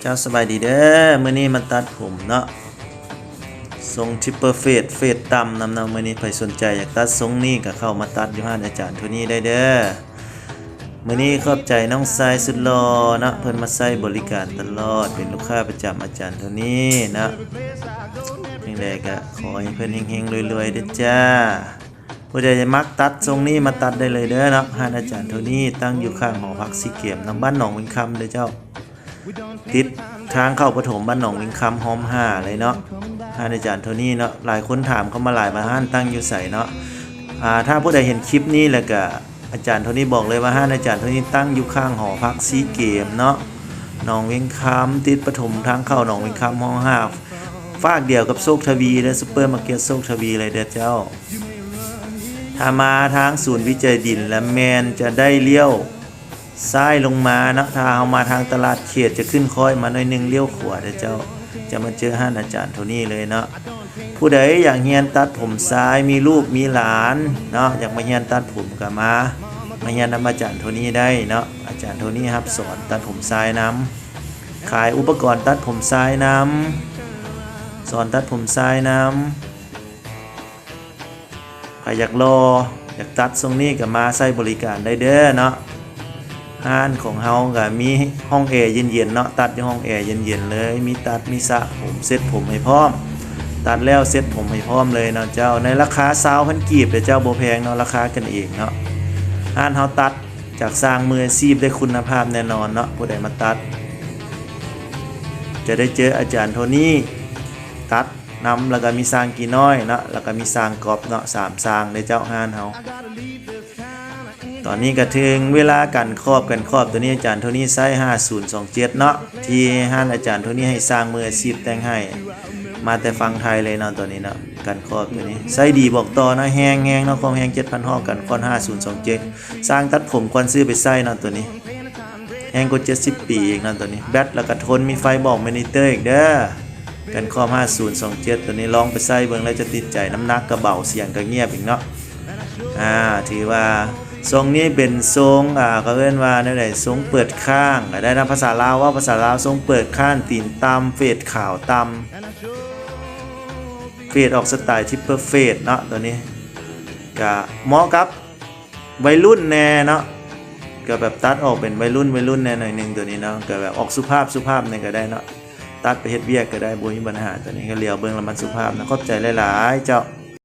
เจ้าสบายดีเด้อมื้อนี้มาตัดผมเนาะทรงทิปเปอร์เฟดเฟดต่ำนำเนามื้อนี้ใครสนใจอยากตัดทรงนี้ก็เข้ามาตัดอยู่ห้านอาจารย์โทนี่ได้เด้อมื้อนี้ขอบใจน้องทรายสุดหล่อนะเพิ่นมาใช้บริการตลอดเป็นลูกค้าประจำอาจารย์โทนี่นาะจังไดก็ขอให้เพิ่นเฮงๆรวยๆเด้อจ้าผู้ใดจะมักตัดทรงนี้มาตัดได้เลยเด้อนะห้านอาจารย์โทนี่ตั้งอยู่ข้างหอพักสีเกียมนำบ้านหนองวิงคำเด้อเจ้า ติดทางเข้าปฐมบ้านหนองวิงคำหอมห้าเลยเนาะห้านอาจารย์โทนี่เนาะหลายคนถามเข้ามาหลายมาห้านตั้งอยู่ใส่เนาะอ่าถ้าผู้ใดเห็นคลิปนี้แล้วก็อาจารย์โทนี่บอกเลยว่าห้านอาจารย์โทนี่ตั้งอยู่ข้างหอพักซีเกมเนาะหนองวิงคำติดปฐมทางเข้าหนองวิงคำห้องห้าฝากเดียวกับโซกทวีและซูเปอร์มาร์เก็ตโซกทวีเลยเด้อเจ้าถ้ามาทางศูนย์วิจัยดินและแมนจะได้เลี้ยว ซ้ายลงมานะถ้าเอามาทางตลาดเขตจะขึ้นค่อยมาหน่อยหนึงเลี้ยวขวาเด้อเจ้าจะมาเจอห้านอาจารย์โทนี่เลยเนาะผู้ใดอยากเฮียนตัดผมซ้ายมีลูกมีหลานเนาะอยากมาเฮียนตัดผมก็มา มาเฮียนนำอาจารย์โทนี่ได้เนาะอาจารย์โทนี่ครับสอนตัดผมซ้ายน้ขายอุปกรณ์ตัดผมซ้ายน้สอนตัดผมซ้ายน้ใครอยากรออยากตัดทรงนี้ก็มาใช้บริการได้เด้อเนาะ ห้านของเฮาก็มีห้องแอร์เย็นๆเนาะตัดในห้องแอร์เย็นๆเลย มีตัดมีสระผมเซ็ตผมให้พร้อม ตัดแล้วเซ็ตผมให้พร้อมเลยเนาะเจ้าในราคาซาวพันกีบเดี๋ยวเจ้าโบแพงเนาะราคากันเองเนาะห้านเฮาตัดจากสร้างมืออาชีพได้คุณภาพแน่นอนเนาะผู้ใดมาตัด จะได้เจออาจารย์โทนี่ตัดนำแล้วก็มีสร้างกี่น้อยเนาะแล้วก็มีสร้างกรอบเนาะสามสร้างในเจ้าห้านเฮา ตอนนี้ก็ถึงเวลากันครอบกันครอบตัวนี้อาจารย์โทนี่ไซ5027 เนาะที่ห้านอาจารย์โทนี่ให้สร้างมืออาชีพแต่งให้ มาแต่ฟังไทยเลยเนาะตัวนี้เนาะกันครอบตัวนี้ไซดีบอกต่อนะแห้งแห้งเนาะความแห้ง7,000ฮอกกันคอน5027 สร้างตัดผมควรซื้อไปใส่เนาะตัวนี้ แห้งกว่า70 ปีอีกเนาะตัวนี้แบตแล้วก็ทนมีไฟบอกมอนิเตอร์อีกเด้อกันครอบ 5027 ตัวนี้ลองไปใส่เบิ่งแล้วจะติดใจน้ำหนักก็เบาเสียงก็เงียบอีกเนาะอ่าถือว่า ทรงนี้เป็นทรงอ่าเขาเรียกว่าในไหนทรงเปิดข้างได้นะภาษาลาวว่าภาษาลาวทรงเปิดข้างตีนตำเฟดขาวตำเฟดออกสไตล์ทิปเปอร์เฟดเนาะตัวนี้ก็เหมาะกับวัยรุ่นแน่เนาะก็แบบตัดออกเป็นวัยรุ่นวัยรุ่นแน่หน่อยหนึงตัวนี้เนาะก็แบบออกสุภาพสุภาพเนี่ยก็ได้เนาะตัดไปเฮ็ดเวียกก็ได้บ่มีปัญหาตัวนี้ก็เลียวเบิ่งแล้วมันสุภาพนะขอบใจหลายๆเจ้า